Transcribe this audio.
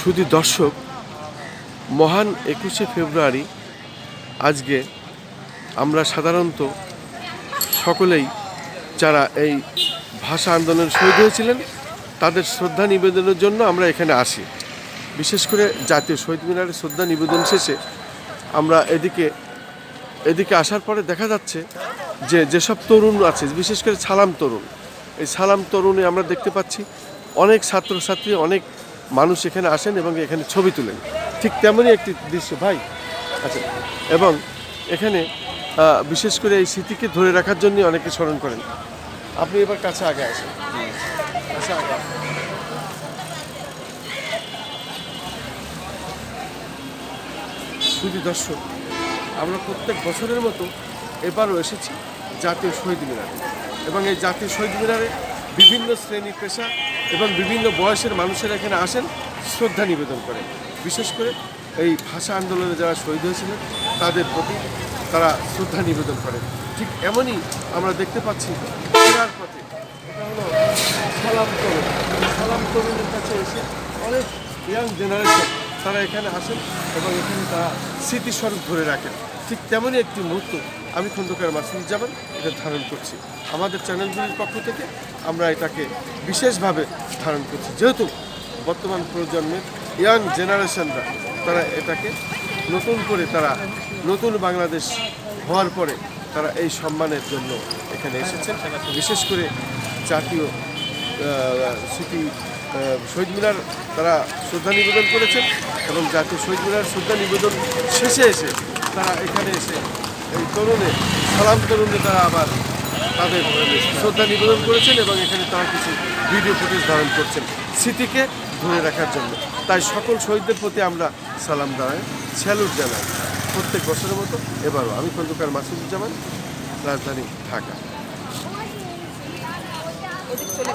শুধু দর্শক, মহান একুশে ফেব্রুয়ারি, আজকে আমরা সাধারণত সকলেই যারা এই ভাষা আন্দোলনে শহীদ হয়েছিলেন, তাদের শ্রদ্ধা নিবেদনের জন্য আমরা এখানে আসি। বিশেষ করে জাতীয় শহীদ মিনারের শ্রদ্ধা নিবেদন শেষে আমরা এদিকে এদিকে আসার পরে দেখা যাচ্ছে যে যেসব তরুণ আছে, বিশেষ করে সালাম তরুণ, এই সালাম তরুণে আমরা দেখতে পাচ্ছি অনেক ছাত্রছাত্রী, অনেক মানুষ এখানে আসেন এবং এখানে ছবি তুলেন। ঠিক তেমনই একটি দৃশ্য, ভাই। আচ্ছা এবং এখানে বিশেষ করে এই স্মৃতিকে ধরে রাখার জন্য অনেকে স্মরণ করেন। আপনি এবার কাছে আগে আসেন। কাছে আগে। শুধু দর্শক, আমরা প্রত্যেক বছরের মতো এবারও এসেছি জাতীয় শহীদ মিনারে। এবং এই জাতীয় শহীদ মিনারে বিভিন্ন শ্রেণি পেশা এবং বিভিন্ন বয়সের মানুষেরা এখানে আসেন, শ্রদ্ধা নিবেদন করেন। বিশেষ করে এই ভাষা আন্দোলনে যারা শহীদ হয়েছিলেন, তাদের প্রতি তারা শ্রদ্ধা নিবেদন করেন। ঠিক এমনই আমরা দেখতে পাচ্ছি ফেরার পথে। হলো সালাম তরুণ। সালাম তরুণের কাছে এসে অনেক ইয়াং জেনারেশন তারা এখানে আসেন এবং এখানে তারা স্মৃতিস্বরূপ ধরে রাখেন। ঠিক তেমনই একটি মুহূর্ত আমি খন্দকার মাসুদুজ্জামান এটা ধারণ করছি। আমাদের চ্যানেলগুলির পক্ষ থেকে আমরা এটাকে বিশেষভাবে ধারণ করছি। যেহেতু বর্তমান প্রজন্মের ইয়াং জেনারেশনরা তারা এটাকে নতুন করে তারা নতুন বাংলাদেশ হওয়ার পরে তারা এই সম্মানের জন্য এখানে এসেছেন। বিশেষ করে জাতীয় স্মৃতি শহীদ মিনার তারা শ্রদ্ধা নিবেদন করেছেন এবং জাতীয় শহীদ মিনার শ্রদ্ধা নিবেদন শেষে এসে তারা এখানে এসে এই তরুণে, সালাম তরুণে তারা আবার তাদের শ্রদ্ধা নিবেদন করেছেন এবং এখানে তারা কিছু ভিডিও ফুটেজ ধারণ করছেন স্মৃতিকে ধরে রাখার জন্য। তাই সকল শহীদদের প্রতি আমরা সালাম জানাই স্যালুট জানাই। প্রত্যেক বছরের মতো এবারও আমি খন্দকার মাসুদুজ্জামান, রাজধানী ঢাকা। ওদিকে চলে